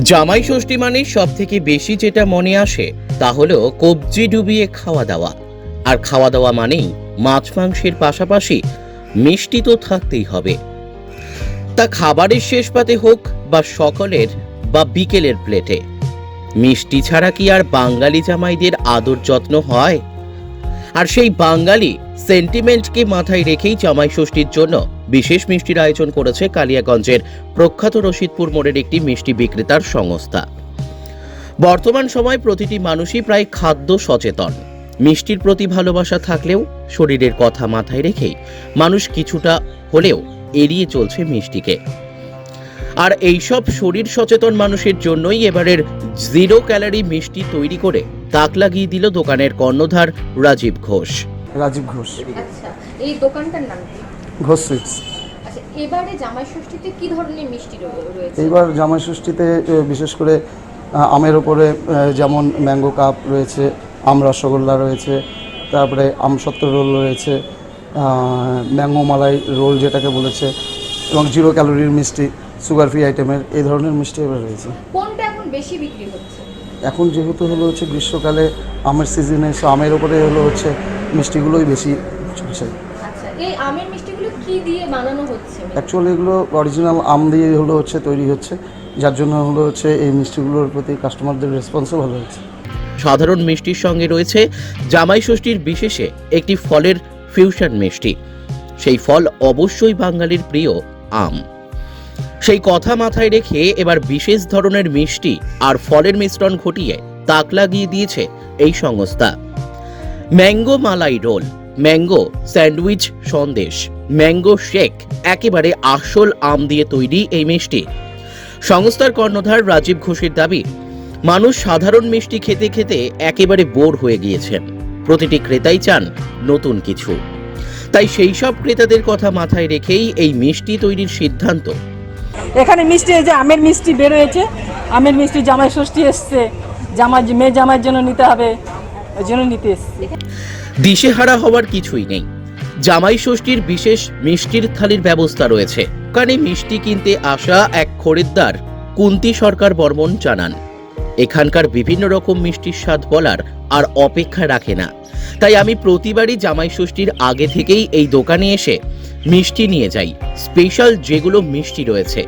জামাই ষষ্ঠী মানে সব থেকে বেশি যেটা মনে আসে, তা হলো কবজি ডুবিয়ে খাওয়া দাওয়া। আর খাওয়া দাওয়া মানেই মাছ মাংসের পাশাপাশি মিষ্টি তো থাকতেই হবে। তা খাবারের শেষ পাতে হোক বা সকালের বা বিকেলের প্লেটে, মিষ্টি ছাড়া কি আর বাঙালি জামাইদের আদর যত্ন হয়? আর সেই বাঙালি সেন্টিমেন্টকে মাথায় রেখেই জামাই ষষ্ঠীর জন্য বিশেষ মিষ্টির আয়োজন করেছে কালিয়াগঞ্জের প্রখ্যাত রশিদপুর মোড়ের একটি মিষ্টি বিক্রেতার সংস্থা। বর্তমান সময় প্রতিটি মানুষই প্রায় খাদ্য সচেতন। মিষ্টির প্রতি ভালোবাসা থাকলেও শরীরের কথা মাথায় রেখেই মানুষ কিছুটা হলেও এড়িয়ে চলছে মিষ্টিকে। আর এইসব শরীর সচেতন মানুষের জন্যই এবারের জিরো ক্যালারি মিষ্টি তৈরি করে তাক লাগিয়ে দিল দোকানের কর্ণধার রাজীব ঘোষ। রাজীব ঘোষ। আচ্ছা এই দোকানটার নাম কি? ঘোষ সুইটস আচ্ছা এবারে জামাই ষষ্ঠীতে কি ধরনের মিষ্টি রয়েছে? এইবার জামাই ষষ্ঠীতে বিশেষ করে আমের ওপরে যেমন ম্যাঙ্গো কাপ রয়েছে আম রসগোল্লা রয়েছে তারপরে আমসত্ত্ব রোল রয়েছে ম্যাঙ্গো মালাই রোল যেটাকে বলেছে এবং জিরো ক্যালোরির মিষ্টি সুগার ফ্রি আইটেমের এই ধরনের মিষ্টি এবার রয়েছে। কোনটা এখন বেশি বিক্রি হচ্ছে? এখন যেহেতু হলো হচ্ছে গ্রীষ্মকালে আমের সিজনে সো আমের ওপরে হলো হচ্ছে মিষ্টিগুলোই বেশি চলছে। আচ্ছা এই আমের কি দিয়ে বানানো হচ্ছে? অ্যাকচুয়ালি এগুলো অরিজিনাল আম দিয়ে হলো হচ্ছে তৈরি হচ্ছে। যার জন্য হলো হচ্ছে এই মিষ্টিগুলোর প্রতি কাস্টমারদের রেসপন্সও ভালো হচ্ছে সাধারণ মিষ্টির সঙ্গে রয়েছে জামাই ষষ্ঠীর বিশেষে একটি ফলের ফিউশন মিষ্টি। সেই ফল অবশ্যই বাঙালির প্রিয় আম। সেই কথা মাথায় রেখে এবার বিশেষ ধরনের মিষ্টি আর ফলের মিশ্রণ ঘটিয়ে তাক লাগিয়ে দিয়েছে এই সংস্থা। Mango malai roll mango sandwich Sandesh. Mango shake একেবারে আসল আম দিয়ে তৈরি এই মিষ্টি। সংস্থার কর্ণধার রাজীব ঘোষের দাবি মানুষ সাধারণ মিষ্টি খেতে খেতে একেবারে বোর হয়ে গিয়েছেন। প্রতিটি ক্রেতাই চান নতুন কিছু। তাই সেই সব ক্রেতাদের কথা মাথায় রেখেই এই মিষ্টি তৈরির সিদ্ধান্ত। এখানে মিষ্টি যে আমের মিষ্টি বেরোয়েছে। আমের মিষ্টি জামাই ষষ্ঠী এসছে। জামাই মেয়ে জামাইয়ের জন্য নিতে হবে। ওই জন্য নিতে এসছি। দিশেহারা হওয়ার কিছুই নেই। জামাই ষষ্ঠীর বিশেষ মিষ্টির থালির ব্যবস্থা রয়েছে। কানে মিষ্টি কিনতে আসা এক খরিদ্দার, কুন্তি সরকার বর্মন জানান, এখানকার বিভিন্ন রকম মিষ্টির স্বাদ বলার আর অপেক্ষা রাখে না। তাই আমি প্রতিবারই জামাই ষষ্ঠীর আগে থেকেই এই দোকানে এসে মিষ্টি নিয়ে যাই, স্পেশাল যেগুলো মিষ্টি রয়েছে।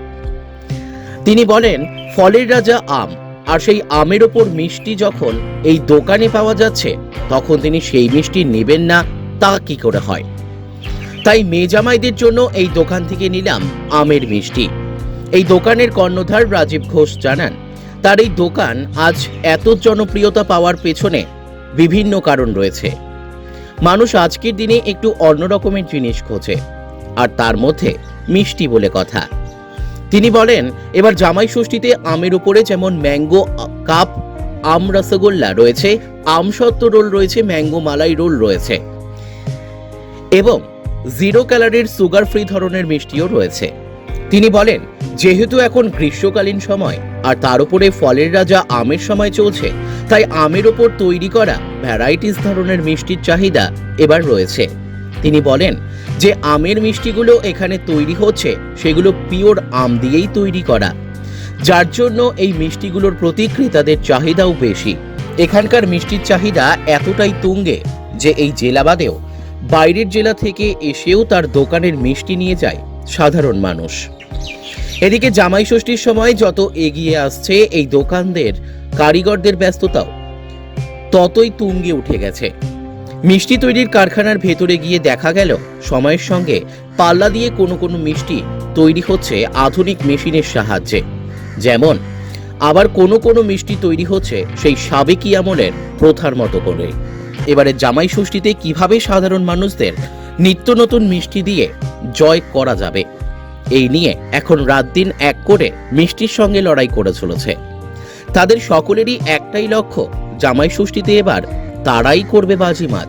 তিনি বলেন, ফলের রাজা আম, আর সেই আমের ওপর মিষ্টি যখন এই দোকানে পাওয়া যাচ্ছে, তখন তিনি সেই মিষ্টি নেবেন না তা কি করে হয়? তাই মেজামাইদের জন্য এই দোকান থেকে নিলাম আমের মিষ্টি। এই দোকানের কর্ণধার রাজীব ঘোষ জানান, তার এই দোকান আজ এত জনপ্রিয়তা পাওয়ার পেছনে বিভিন্ন কারণ রয়েছে। মানুষ আজকের দিনে একটু অন্য রকমের জিনিস খোঁজে, আর তার মধ্যে মিষ্টি বলে কথা। তিনি বলেন, এবার জামাই ষষ্ঠীতে আমের উপরে যেমন ম্যাঙ্গো কাপ, আম রসগোল্লা রয়েছে আমসত্ত্ব রোল রয়েছে, ম্যাঙ্গো মালাই রোল রয়েছে। এবং জিরো ক্যালারির সুগার ফ্রি ধরনের মিষ্টিও রয়েছে। তিনি বলেন, যেহেতু এখন গ্রীষ্মকালীন সময় আর তার উপরে ফলের রাজা আমের সময় চলছে, তাই আমের ওপর তৈরি করা ভ্যারাইটিস ধরনের মিষ্টির চাহিদা এবার রয়েছে। তিনি বলেন, যে আমের মিষ্টিগুলো এখানে তৈরি হচ্ছে, সেগুলো পিওর আম দিয়েই তৈরি করা। যার জন্য এই মিষ্টিগুলোর প্রতি ক্রেতাদের চাহিদাও বেশি। এখানকার মিষ্টির চাহিদা এতটাই তুঙ্গে যে এই জেলা বাদেও বাইরের জেলা থেকে এসেও তার দোকানের মিষ্টি নিয়ে যায় সাধারণ মানুষ। এদিকে জামাই ষষ্ঠীর সময় যত এগিয়ে আসছে এই দোকানদের, কারিগরদের ব্যস্ততাও ততই তুঙ্গে উঠে গেছে। মিষ্টি তৈরির কারখানার ভেতরে গিয়ে দেখা গেল, সময়ের সঙ্গে পাল্লা দিয়ে কোনো কোনো মিষ্টি তৈরি হচ্ছে আধুনিক মেশিনের সাহায্যে। যেমন, আবার কোনো কোনো মিষ্টি তৈরি হচ্ছে সেই সাবেকি আমলের প্রথার মতো করে। এবারে জামাই ষষ্ঠীতে কীভাবে সাধারণ মানুষদের নিত্য নতুন মিষ্টি দিয়ে জয় করা যাবে? এই নিয়ে এখন রাত দিন এক করে মিষ্টির সঙ্গে লড়াই করে চলেছে। তাদের সকলেরই একটাই লক্ষ্য, জামাই ষষ্ঠীতে এবার তারাই করবে বাজিমাত।